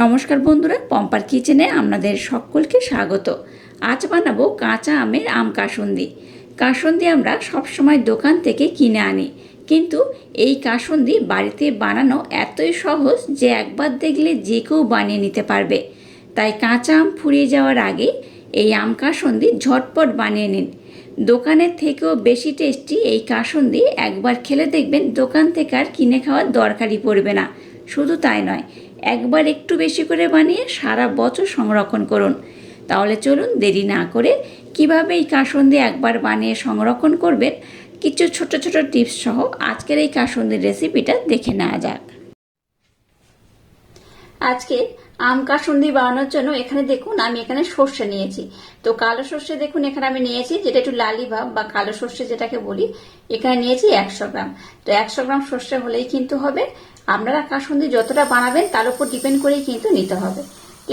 নমস্কার বন্ধুরা, পম্পার কিচেনে আপনাদের সকলকে স্বাগত। আজ বানাবো কাঁচা আমের আম কাসুন্দি। কাসুন্দি আমরা সবসময় দোকান থেকে কিনে আনি। কিন্তু এই কাসুন্দি বাড়িতে বানানো এতই সহজ যে একবার দেখলে যে কেউ বানিয়ে নিতে পারবে। তাই কাঁচা আম ফুরিয়ে যাওয়ার আগে এই আম কাসুন্দি ঝটপট বানিয়ে নিন। দোকানের থেকেও বেশি টেস্টি এই কাসুন্দি একবার খেলে দেখবেন দোকান থেকে আর কিনে খাওয়ার দরকারই পড়বে না। শুধু তাই নয় একবার একটু বেশি করে বানিয়ে সারা বছর সংরক্ষণ করুন। তাহলে চলুন দেরি না করে কীভাবে এই কাসন্দি একবার বানিয়ে সংরক্ষণ করবেন, কিছু ছোট ছোট টিপস সহ আজকের এই কাসন্দির রেসিপিটা দেখে নেওয়া যাক। আজকে আম কাসুন্দি বানানোর জন্য এখানে দেখুন আমি এখানে সর্ষে নিয়েছি। তো কালো সর্ষে দেখুন এখানে আমি নিয়েছি, যেটা একটু লালি ভাব বা কালো সর্ষে যেটাকে বলি, এখানে নিয়েছি একশো গ্রাম। তো একশো গ্রাম সর্ষে হলেই কিন্তু হবে। আপনারা কাসুন্দি যতটা বানাবেন তার উপর ডিপেন্ড করেই কিন্তু নিতে হবে।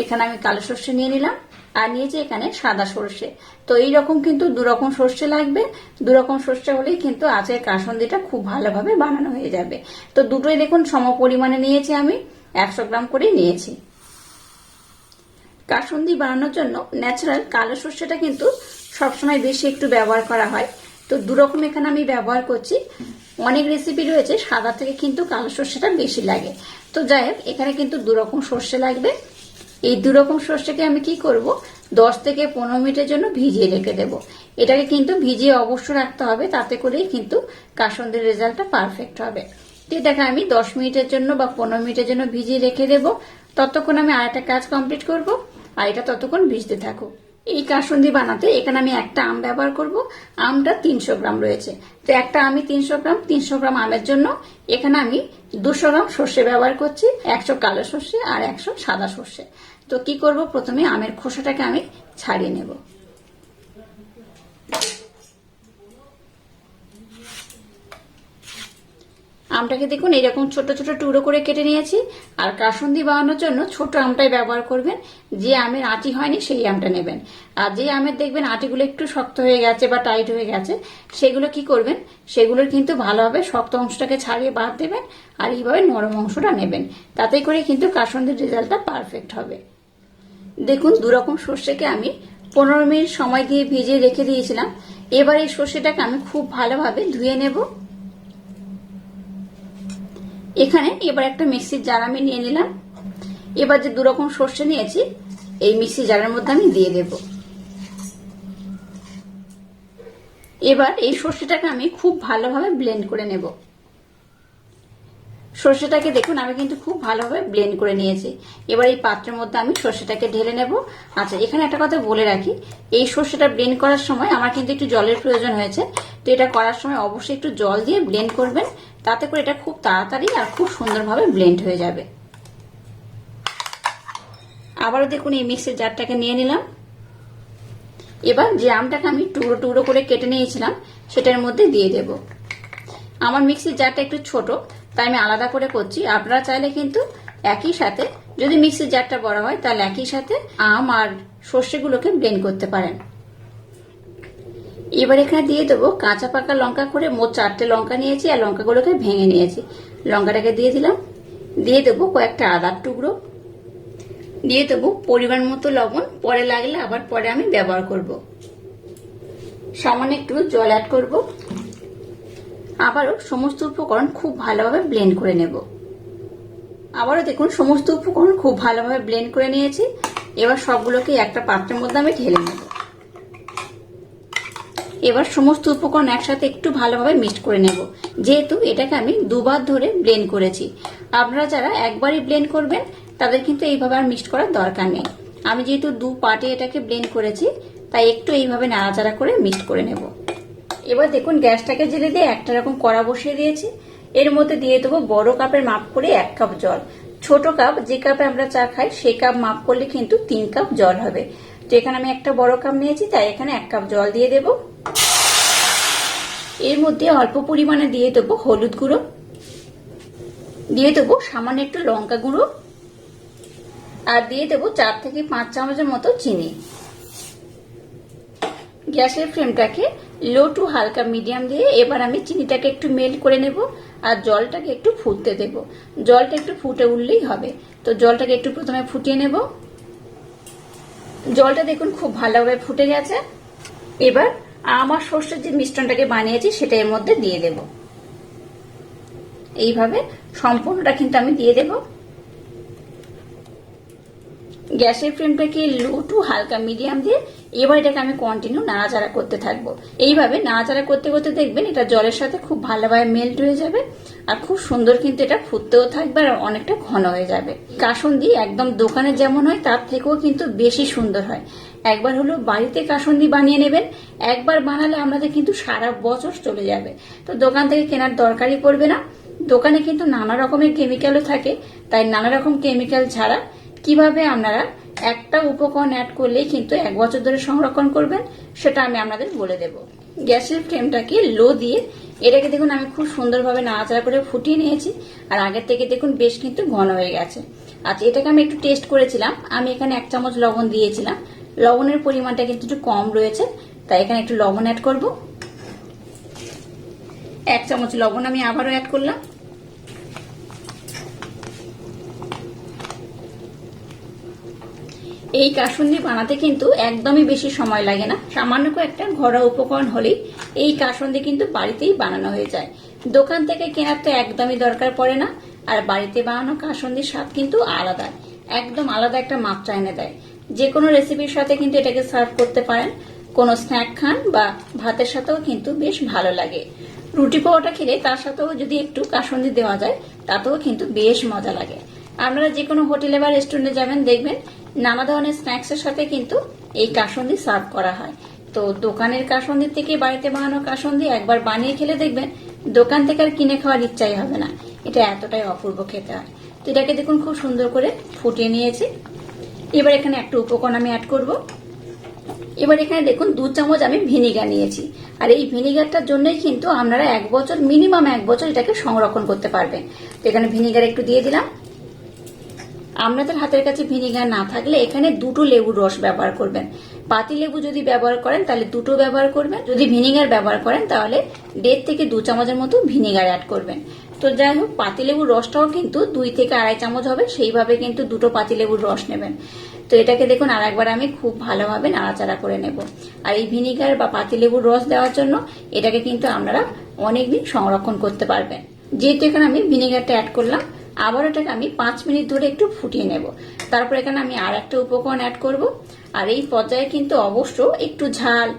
এখানে আমি কালো সর্ষে নিয়ে নিলাম আর নিয়েছি এখানে সাদা সর্ষে। তো এই রকম কিন্তু দু রকম সর্ষে লাগবে। দু রকম সর্ষে হলেই কিন্তু আজকের কাসুন্দিটা খুব ভালোভাবে বানানো হয়ে যাবে। তো দুটোই দেখুন সম পরিমাণে নিয়েছি আমি। একশো গ্রাম করেই নিয়েছি। কাসুন্দি বানানোর জন্য ন্যাচারাল কালো সর্ষেটা কিন্তু সবসময় বেশি একটু ব্যবহার করা হয়। তো দু রকম এখানে আমি ব্যবহার করছি। অনেক রেসিপি রয়েছে, সাদা থেকে কিন্তু কালো সর্ষেটা বেশি লাগে। তো যাই হোক, এখানে কিন্তু দুরকম সর্ষে লাগবে। এই দুরকম সর্ষেকে আমি কি করব? দশ থেকে পনেরো মিনিটের জন্য ভিজিয়ে রেখে দেব। এটাকে কিন্তু ভিজিয়ে অবশ্য রাখতে হবে, তাতে করেই কিন্তু কাসন্দির রেজাল্টটা পারফেক্ট হবে। তো এটাকে আমি দশ মিনিটের জন্য বা পনেরো মিনিটের জন্য ভিজিয়ে রেখে দেব। ততক্ষণ আমি আরেকটা কাজ কমপ্লিট করব, আর এটা ততক্ষণ ভিজতে থাকুক। এই কাসুন্দি বানাতে এখানে আমি একটা আম ব্যবহার করব। আমটা তিনশো গ্রাম রয়েছে। তো একটা আমি তিনশো গ্রাম তিনশো গ্রাম আমের জন্য এখানে আমি দুশো গ্রাম সর্ষে ব্যবহার করছি, একশো কালো সর্ষে আর একশো সাদা সর্ষে। তো কি করব? প্রথমে আমের খোসাটাকে আমি ছাড়িয়ে নেব। আমটাকে দেখুন এরকম ছোট ছোট টুকরো করে কেটে নিয়েছি। আর কাসুন্দি বানানোর জন্য ছোট আমটাই ব্যবহার করবেন। যে আমের আটি হয়নি, সেই আমটা নেবেন। আর যে আমের দেখবেন আটিগুলো একটু শক্ত হয়ে গেছে বা টাইট হয়ে গেছে, সেগুলো কি করবেন? সেগুলোর কিন্তু ভালোভাবে শক্ত অংশটাকে ছাড়িয়ে বাদ দেবেন আর এইভাবে নরম অংশটা নেবেন। তাতে করে কিন্তু কাসুন্দির রেজাল্টটা পারফেক্ট হবে। দেখুন, দুরকম সর্ষেকে আমি পনেরো মিনিট সময় দিয়ে ভিজিয়ে রেখে দিয়েছিলাম। এবার এই সর্ষেটাকে আমি খুব ভালোভাবে ধুয়ে নেব। এখানে এবার একটা মিক্সির জার আমি নিয়ে নিলাম। এবার যে দুরকম সর্ষে নিয়েছি, এই মিক্সি জারের মধ্যে আমি দিয়ে দেব। এবার এই সর্ষেটাকে আমি খুব ভালোভাবে ব্লেন্ড করে নেব। সর্ষেটাকে দেখুন, আমি কিন্তু খুব ভালোভাবে ব্লেন্ড করে নিয়েছি। এবার এই পাত্রের মধ্যে আমি সর্ষেটাকে ঢেলে নেব। আচ্ছা এখানে একটা কথা বলে রাখি, এই সর্ষেটা ব্লেন্ড করার সময় আমার কিন্তু একটু জলের প্রয়োজন হয়েছে। তো এটা করার সময় অবশ্যই একটু জল দিয়ে ব্লেন্ড করবেন। তাতে করে এটা খুব তাড়াতাড়ি আর খুব সুন্দরভাবে ব্লেন্ড হয়ে যাবে। আবারও দেখুন এই মিক্সের জারটাকে নিয়ে নিলাম। এবার যে আমটাকে আমি টুকরো টুকরো করে কেটে নিয়েছিলাম, সেটার মধ্যে দিয়ে দেব। আমার মিক্সির জারটা একটু ছোট, তাই আমি আলাদা করে করছি। আপনারা চাইলে কিন্তু একই সাথে, যদি মিক্সির জারটা বড় হয়, তাহলে একই সাথে আম আর সর্ষেগুলোকে ব্লেন্ড করতে পারেন। এবার এখানে দিয়ে দেবো কাঁচা পাকা লঙ্কা করে মোট চারটে লঙ্কা নিয়েছি, আর লঙ্কাগুলোকে ভেঙে নিয়েছি। লঙ্কাটাকে দিয়ে দিলাম। দিয়ে দেবো কয়েকটা আদার টুকরো। দিয়ে দেবো পরিমাণ মতো লবণ। পরে লাগলে আবার পরে আমি ব্যবহার করব। সামান্য একটু জল অ্যাড করব। আবারও সমস্ত উপকরণ খুব ভালোভাবে ব্লেন্ড করে নেব। আবারও দেখুন, সমস্ত উপকরণ খুব ভালোভাবে ব্লেন্ড করে নিয়েছি। এবার সবগুলোকে একটা পাত্রের মধ্যে আমি ঢেলে নেব। এবার সমস্ত উপকরণ একসাথে একটু ভালোভাবে মিক্সড করে নেব। যেহেতু এটাকে আমি দুবার ধরে ব্লেন্ড করেছি। আপনারা যারা একবারই ব্লেন্ড করবেন, তাদের কিন্তু এইভাবে আর মিক্সড করার দরকার নেই। আমি যেহেতু দু পার্টে এটাকে ব্লেন্ড করেছি, তাই একটু এইভাবে নাড়াচাড়া করে মিক্সড করে নেব। এবার দেখুন, গ্যাসটাকে জেলে দিয়ে একটা রকম কড়া বসিয়ে দিয়েছি। এর মধ্যে দিয়ে দেবো বড় কাপের মাপ করে এক কাপ জল। ছোট কাপ যে কাপে আমরা চা খাই, সেই কাপ মাপ করলে কিন্তু তিন কাপ জল হবে। তো এখানে আমি একটা বড় কাপ নিয়েছি, তাই এখানে এক কাপ জল দিয়ে দেবো। এর মধ্যে অল্প পরিমাণে দিয়ে দেবো হলুদ গুঁড়ো। দিয়ে দেবো সামান্য একটু লঙ্কা গুঁড়ো। আর দিয়ে দেবো চার থেকে পাঁচ চামচের মতো চিনি। গ্যাসের ফ্লেমটাকে লো টু হালকা মিডিয়াম দিয়ে এবার আমি চিনিটাকে একটু মেল্ট করে নেব আর জলটাকে একটু ফুটতে দেব। জলটা একটু ফুটে উঠলেই হবে। তো জলটাকে একটু প্রথমে ফুটিয়ে নেব। জলটা দেখুন খুব ভালোভাবে ফুটে গেছে। এবার আমার সর্ষের যে মিশ্রণটাকে বানিয়েছি, সেটা এর মধ্যে দিয়ে দেব। এইভাবে সম্পূর্ণটা কিন্তু আমি দিয়ে দেব। গ্যাসের ফ্লেমটাকে লো টু হালকা মিডিয়াম দিয়ে এবার এটাকে আমি কন্টিনিউ নাড়াচাড়া করতে থাকব। এইভাবে নাড়াচাড়া করতে করতে দেখবেন এটা জলের সাথে খুব ভালোভাবে মেল্ট হয়ে যাবে আর খুব সুন্দর কিন্তু এটা ফুটতেও থাকবে আর অনেকটা ঘন হয়ে যাবে। কাসন্দি একদম দোকানে যেমন হয় তার থেকেও কিন্তু বেশি সুন্দর হয়। একবার হলো বাড়িতে কাসন্দি বানিয়ে নেবেন, একবার বানালে আমাদের কিন্তু সারা বছর চলে যাবে। তো দোকান থেকে কেনার দরকারই পড়বে না। দোকানে কিন্তু নানা রকমের কেমিক্যালও থাকে, তাই নানা রকম কেমিক্যাল ছাড়া কীভাবে আপনারা একটা উপকরণ অ্যাড করলেই কিন্তু এক বছর ধরে সংরক্ষণ করবেন, সেটা আমি আপনাদের বলে দেব। গ্যাসের ফ্লেমটাকে লো দিয়ে এটাকে দেখুন আমি খুব সুন্দরভাবে নাড়াচাড়া করে ফুটিয়ে নিয়েছি, আর আগের থেকে দেখুন বেশ কিন্তু ঘন হয়ে গেছে। আচ্ছা এটাকে আমি একটু টেস্ট করেছিলাম। আমি এখানে এক চামচ লবণ দিয়েছিলাম। লবণের পরিমাণটা কিন্তু একটু কম রয়েছে, তাই এখানে একটু লবণ অ্যাড করব। এক চামচ লবণ আমি আবারও অ্যাড করলাম। এই কাসুন্দি বানাতে কিন্তু একদমই বেশি সময় লাগে না। সামান্য একটা ঘরোয়া উপকরণ হলেই এই কাসুন্দি কিন্তু বাড়িতেই বানানো হয়ে যায়। দোকান থেকে কেনার তো একদমই দরকার পড়ে না, আর বাড়িতে বানানো কাসুন্দির স্বাদ কিন্তু আলাদা। একদম আলাদা একটা মাত্রা এনে দেয়। যে কোনো রেসিপির সাথে কিন্তু এটাকে সার্ভ করতে পারেন। কোনো স্ন্যাক খান বা ভাতের সাথেও কিন্তু বেশ ভালো লাগে। রুটি পাওয়াটা খেলে তার সাথেও যদি একটু কাসন্দি দেওয়া যায়, তাতেও কিন্তু বেশ মজা লাগে। আপনারা যে কোনো হোটেলে বা রেস্টুরেন্টে যাবেন, দেখবেন নানা ধরনের স্ন্যাক্সের সাথে কিন্তু এই কাসন্দি সার্ভ করা হয়। তো দোকানের কাসন্দির থেকে বাড়িতে বানানো কাসন্দি একবার বানিয়ে খেলে দেখবেন, দোকান থেকে আর কিনে খাওয়ার ইচ্ছাই হবে না। এটা এতটাই অপূর্ব খেতে হয়। তো এটাকে দেখুন খুব সুন্দর করে ফুটিয়ে নিয়েছি। এবার এখানে একটা উপকরণ আমি অ্যাড করব। এবার এখানে দেখুন দু চামচ আমি ভিনিগার নিয়েছি। আর এই ভিনিগারটার জন্যই কিন্তু আপনারা এক বছর মিনিমাম এক বছর এটাকে সংরক্ষণ করতে পারবেন। তো এখানে ভিনিগার একটু দিয়ে দিলাম। আপনাদের হাতের কাছে ভিনিগার না থাকলে এখানে দুটো লেবুর রস ব্যবহার করবেন। পাতি লেবু যদি ব্যবহার করেন, তাহলে দুটো ব্যবহার করবেন। যদি ভিনিগার ব্যবহার করেন, তাহলে দেড় থেকে দু চামচের মতো ভিনিগার অ্যাড করবেন। তো যাই হোক পাতিলেবুর রসটাও কিন্তু দুই থেকে আড়াই চামচ হবে, সেইভাবে কিন্তু দুটো পাতিলেবুর রস নেবেন। তো এটাকে দেখুন আর একবার আমি খুব ভালোভাবে নাড়াচাড়া করে নেব। আর এই ভিনিগার বা পাতিলেবুর রস দেওয়ার জন্য এটাকে কিন্তু আপনারা অনেকদিন সংরক্ষণ করতে পারবেন। যেহেতু এখানে আমি ভিনিগারটা অ্যাড করলাম আবার এটাকে আমি পাঁচ মিনিট ধরে একটু ফুটিয়ে নেব। তারপর এখানে আমি আর একটা উপকরণ অ্যাড করব। আর এই পর্যায়ে কিন্তু অবশ্য একটু ঝাল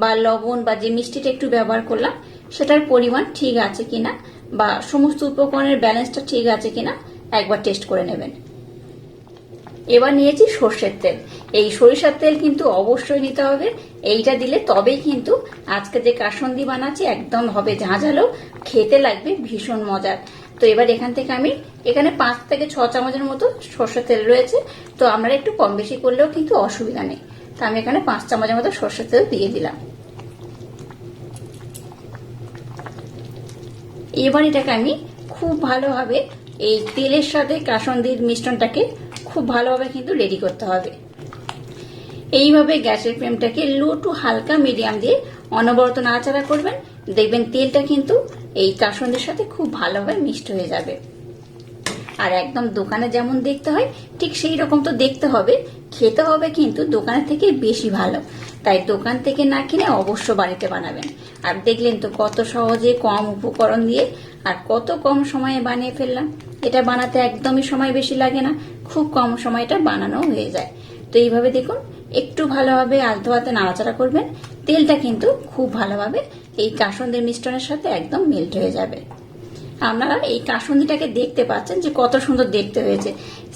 বা লবণ বা যে মিষ্টিটা একটু ব্যবহার করলাম, সেটার পরিমাণ ঠিক আছে কিনা বা সমস্ত উপকরণের ব্যালেন্সটা ঠিক আছে কিনা একবার টেস্ট করে নেবেন। এবার নিয়েছি সর্ষের তেল। এই সরিষার তেল কিন্তু অবশ্যই নিতে হবে। এইটা দিলে তবেই কিন্তু আজকে যে কাসন্দি বানাচ্ছি একদম হবে ঝাঁঝালো, খেতে লাগবে ভীষণ মজার। তো এবার এখান থেকে আমি এখানে পাঁচ থেকে ছ চামচের মতো সর্ষের তেল রয়েছে। তো আমরা একটু কম বেশি করলেও কিন্তু অসুবিধা নেই। তো আমি এখানে পাঁচ চামচের মতো সর্ষের তেল দিয়ে দিলাম। এবার এটাকে আমি খুব ভালোভাবে এই তেলের সাথে কাসন্দির মিশ্রণটাকে খুব ভালোভাবে কিন্তু রেডি করতে হবে। এইভাবে গ্যাসের ফ্লেমটাকে লো টু হালকা মিডিয়াম দিয়ে অনবরত নাড়াচাড়া করবেন। দেখবেন তেলটা কিন্তু এই কাসন্দির সাথে খুব ভালোভাবে মিক্সড হয়ে যাবে। আর একদম দোকানে যেমন দেখতে হয়, ঠিক সেই রকম তো দেখতে হবে। খেতে হবে কিন্তু দোকানের থেকে বেশি ভালো। তাই দোকান থেকে না কিনে অবশ্য বাড়িতে বানাবেন। আর দেখলেন তো কত সহজে কম উপকরণ দিয়ে আর কত কম সময়ে বানিয়ে ফেললাম। এটা বানাতে একদমই সময় বেশি লাগে না, খুব কম সময়টা বানানো হয়ে যায়। তো এইভাবে দেখুন, একটু ভালোভাবে আলতো হাতে নাড়াচাড়া করবেন। তেলটা কিন্তু খুব ভালোভাবে এই কাসন্দের মিশ্রণের সাথে একদম মেল্ট হয়ে যাবে। আপনারা এই কাসন্দিটাকে দেখতে পাচ্ছেন যে কত সুন্দর দেখতে হয়েছে।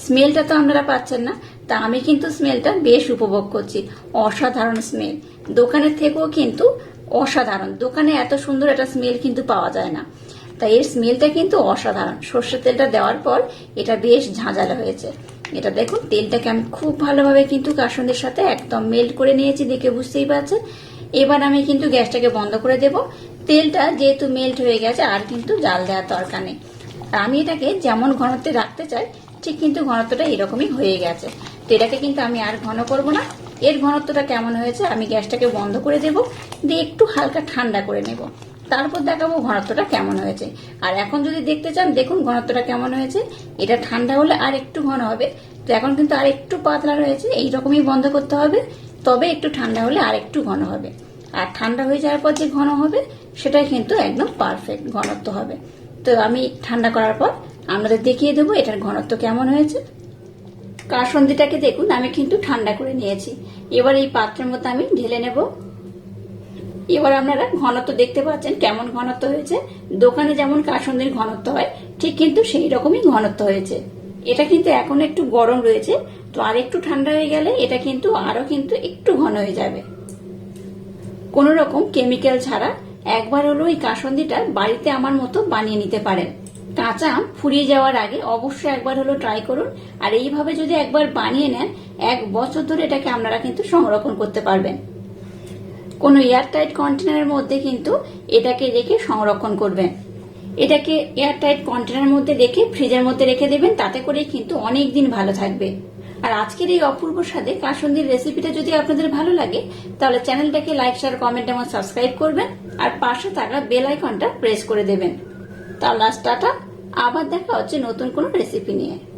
স্মেলটা তো আপনারা পাচ্ছেন না, তা আমি কিন্তু স্মেলটা বেশ উপভোগ করছি। অসাধারণ স্মেল দোকানের থেকেও কিন্তু অসাধারণ। দোকানে এত সুন্দর একটা স্মেল কিন্তু পাওয়া যায় না। তাই এর স্মেলটা কিন্তু অসাধারণ। সর্ষের তেলটা দেওয়ার পর এটা বেশ ঝাঁঝালো হয়েছে। এটা দেখুন, তেলটাকে আমি খুব ভালোভাবে কিন্তু কাসন্দের সাথে একদম মেল্ট করে নিয়েছি, দেখে বুঝতেই পারছেন। এবার আমি কিন্তু গ্যাসটাকে বন্ধ করে দেব। তেলটা যেহেতু মেল্ট হয়ে গেছে, আর কিন্তু জাল দেওয়ার দরকার নেই। আমি এটাকে যেমন ঘনত্বে রাখতে চাই, ঠিক কিন্তু ঘনত্বটা এরকমই হয়ে গেছে। তো এটাকে কিন্তু আমি আর ঘন করব না। এর ঘনত্বটা কেমন হয়েছে আমি গ্যাসটাকে বন্ধ করে দেব, দিয়ে একটু হালকা ঠান্ডা করে নেব। তারপর দেখাবো ঘনত্বটা কেমন হয়েছে। আর এখন যদি দেখতে চান, দেখুন ঘনত্বটা কেমন হয়েছে। এটা ঠান্ডা হলে আর একটু ঘন হবে। তো এখন কিন্তু আর একটু পাতলা রয়েছে এই রকমই বন্ধ করতে হবে। তবে একটু ঠান্ডা হলে আর একটু ঘন হবে। আর ঠান্ডা হয়ে যাওয়ার পর যে ঘন হবে, সেটাই কিন্তু একদম পারফেক্ট ঘনত্ব হবে। তো আমি ঠান্ডা করার পর আপনাদের দেখিয়ে দেবো এটার ঘনত্ব কেমন হয়েছে। কাসন্দিটাকে দেখুন, আমি কিন্তু ঠান্ডা করে নিয়েছি। এবার এই পাত্রের মধ্যে আমি ঢেলে নেব। এবার আপনারা ঘনত্ব দেখতে পাচ্ছেন কেমন ঘনত্ব হয়েছে। দোকানে যেমন কাসন্দির ঘনত্ব হয়, ঠিক কিন্তু সেই রকমই ঘনত্ব হয়েছে। এটা কিন্তু এখন একটু গরম রয়েছে, তো আর একটু ঠান্ডা হয়ে গেলে এটা কিন্তু আরও কিন্তু একটু ঘন হয়ে যাবে। কোন রকম কেমিক্যাল ছাড়া একবার হলো এই কাসন্দিটা বাড়িতে আমার মতো বানিয়ে নিতে পারেন। কাঁচা আম ফুরিয়ে যাওয়ার আগে অবশ্যই একবার হলো ট্রাই করুন, আর এইভাবে যদি একবার বানিয়ে নেন, এক বছর ধরে এটাকে আপনারা কিন্তু সংরক্ষণ করতে পারবেন। কোনো এয়ারটাইট কন্টেনারের মধ্যে কিন্তু এটাকে রেখে সংরক্ষণ করবেন। এটাকে এয়ারটাইট কন্টেনার মধ্যে রেখে ফ্রিজের মধ্যে রেখে দেবেন, তাতে করেই কিন্তু অনেক দিন ভালো থাকবে। আর আজকের এই অপূর্ব স্বাদে কাসন্দির রেসিপিটা যদি আপনাদের ভালো লাগে, তাহলে চ্যানেলটাকে লাইক শেয়ার কমেন্ট এবং সাবস্ক্রাইব করবেন, আর পাশে থাকা বেল আইকনটা প্রেস করে দেবেন। তাহলে টাটা, আবার দেখা হচ্ছে নতুন কোনো রেসিপি নিয়ে।